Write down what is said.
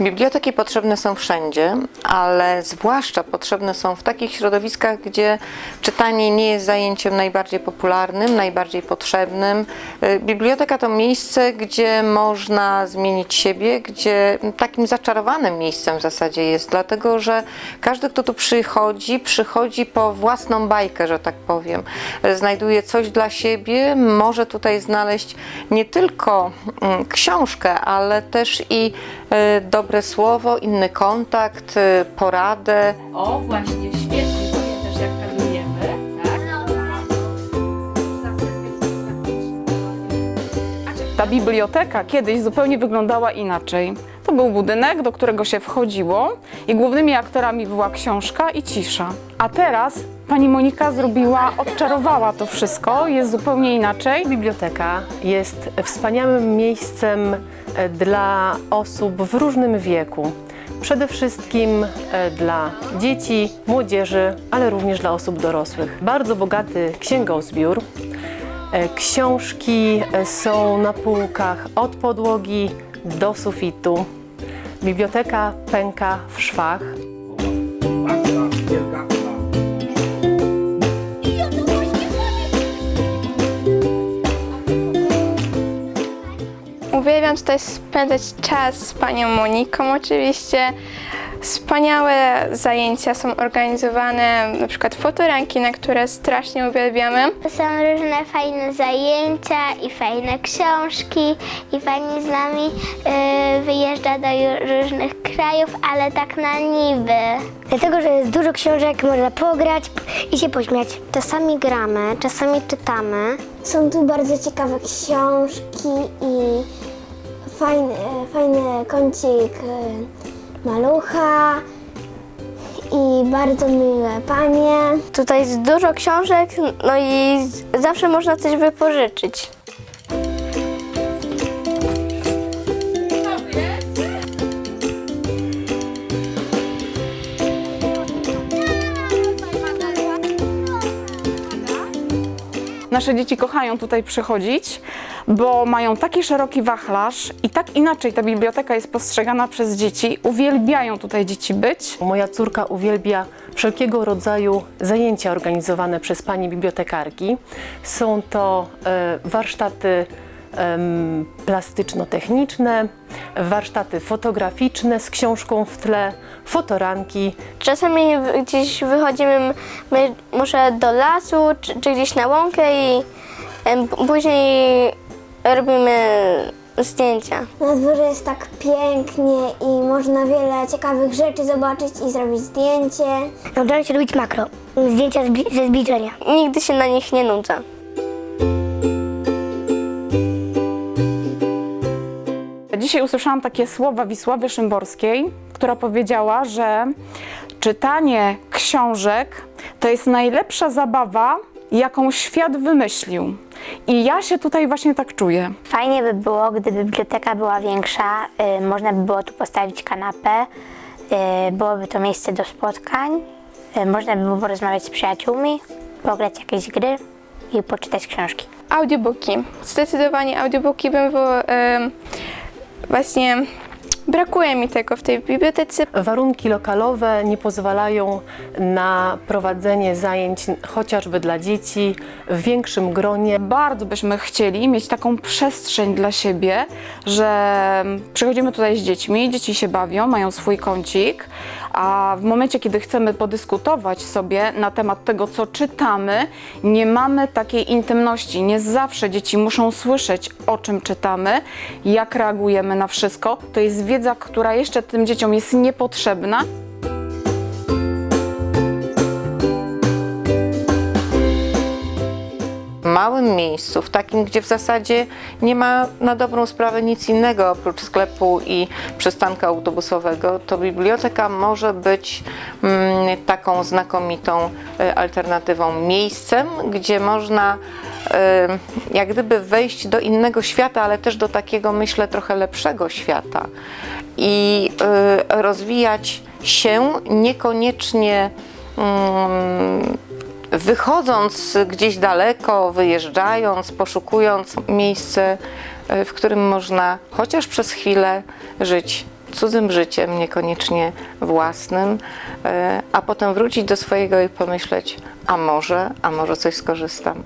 Biblioteki potrzebne są wszędzie, ale zwłaszcza potrzebne są w takich środowiskach, gdzie czytanie nie jest zajęciem najbardziej popularnym, najbardziej potrzebnym. Y, Biblioteka to miejsce, gdzie można zmienić siebie, gdzie takim zaczarowanym miejscem w zasadzie jest, dlatego że każdy, kto tu przychodzi, przychodzi po własną bajkę, że tak powiem. Y, Znajduje coś dla siebie, może tutaj znaleźć nie tylko mm, książkę, ale też i y, dobre słowo, inny kontakt, y, poradę. O, właśnie, świetnie. Pamiętasz, jak kadujemy, tak? Ta biblioteka kiedyś zupełnie wyglądała inaczej. To był budynek, do którego się wchodziło i głównymi aktorami była książka i cisza. A teraz pani Monika zrobiła, odczarowała to wszystko, jest zupełnie inaczej. Biblioteka jest wspaniałym miejscem dla osób w różnym wieku. Przede wszystkim e, dla dzieci, młodzieży, ale również dla osób dorosłych. Bardzo bogaty księgozbiór. E, Książki e, są na półkach od podłogi do sufitu. Biblioteka pęka w szwach. Tutaj spędzać czas z panią Moniką oczywiście. Wspaniałe zajęcia są organizowane, na przykład fotoranki, na które strasznie uwielbiamy. Są różne fajne zajęcia i fajne książki i pani z nami y, wyjeżdża do różnych krajów, ale tak na niby. Dlatego, że jest dużo książek, można pograć i się pośmiać. Czasami gramy, czasami czytamy. Są tu bardzo ciekawe książki i fajny, fajny kącik e, malucha i bardzo miłe panie. Tutaj jest dużo książek, no i zawsze można coś wypożyczyć. Nasze dzieci kochają tutaj przychodzić, bo mają taki szeroki wachlarz i tak inaczej ta biblioteka jest postrzegana przez dzieci. Uwielbiają tutaj dzieci być. Moja córka uwielbia wszelkiego rodzaju zajęcia organizowane przez pani bibliotekarki. Są to e, warsztaty plastyczno-techniczne, warsztaty fotograficzne z książką w tle, fotoranki. Czasami gdzieś wychodzimy, my, może do lasu, czy, czy gdzieś na łąkę i em, później robimy zdjęcia. Na dworze jest tak pięknie i można wiele ciekawych rzeczy zobaczyć i zrobić zdjęcie. Nauczyłem się robić makro, zdjęcia ze zbliżenia. Nigdy się na nich nie nudzę. Dzisiaj usłyszałam takie słowa Wisławy Szymborskiej, która powiedziała, że czytanie książek to jest najlepsza zabawa, jaką świat wymyślił. I ja się tutaj właśnie tak czuję. Fajnie by było, gdyby biblioteka była większa, y, można by było tu postawić kanapę, y, byłoby to miejsce do spotkań, y, można by było porozmawiać z przyjaciółmi, pograć jakieś gry i poczytać książki. Audiobooki. Zdecydowanie audiobooki bym było, em, właśnie brakuje mi tego w tej bibliotece. Warunki lokalowe nie pozwalają na prowadzenie zajęć chociażby dla dzieci w większym gronie. Bardzo byśmy chcieli mieć taką przestrzeń dla siebie, że przychodzimy tutaj z dziećmi, dzieci się bawią, mają swój kącik, a w momencie, kiedy chcemy podyskutować sobie na temat tego, co czytamy, nie mamy takiej intymności. Nie zawsze dzieci muszą słyszeć, o czym czytamy, jak reagujemy na wszystko. To jest wiedza, która jeszcze tym dzieciom jest niepotrzebna. małym miejscu, w takim, gdzie w zasadzie nie ma na dobrą sprawę nic innego oprócz sklepu i przystanka autobusowego, to biblioteka może być mm, taką znakomitą y, alternatywą, miejscem, gdzie można jak gdyby wejść do innego świata, ale też do takiego, myślę, trochę lepszego świata i y, rozwijać się niekoniecznie. wychodząc gdzieś daleko, wyjeżdżając, poszukując miejsce, y, w którym można chociaż przez chwilę żyć cudzym życiem, niekoniecznie własnym, e, a potem wrócić do swojego i pomyśleć, a może, a może coś skorzystam.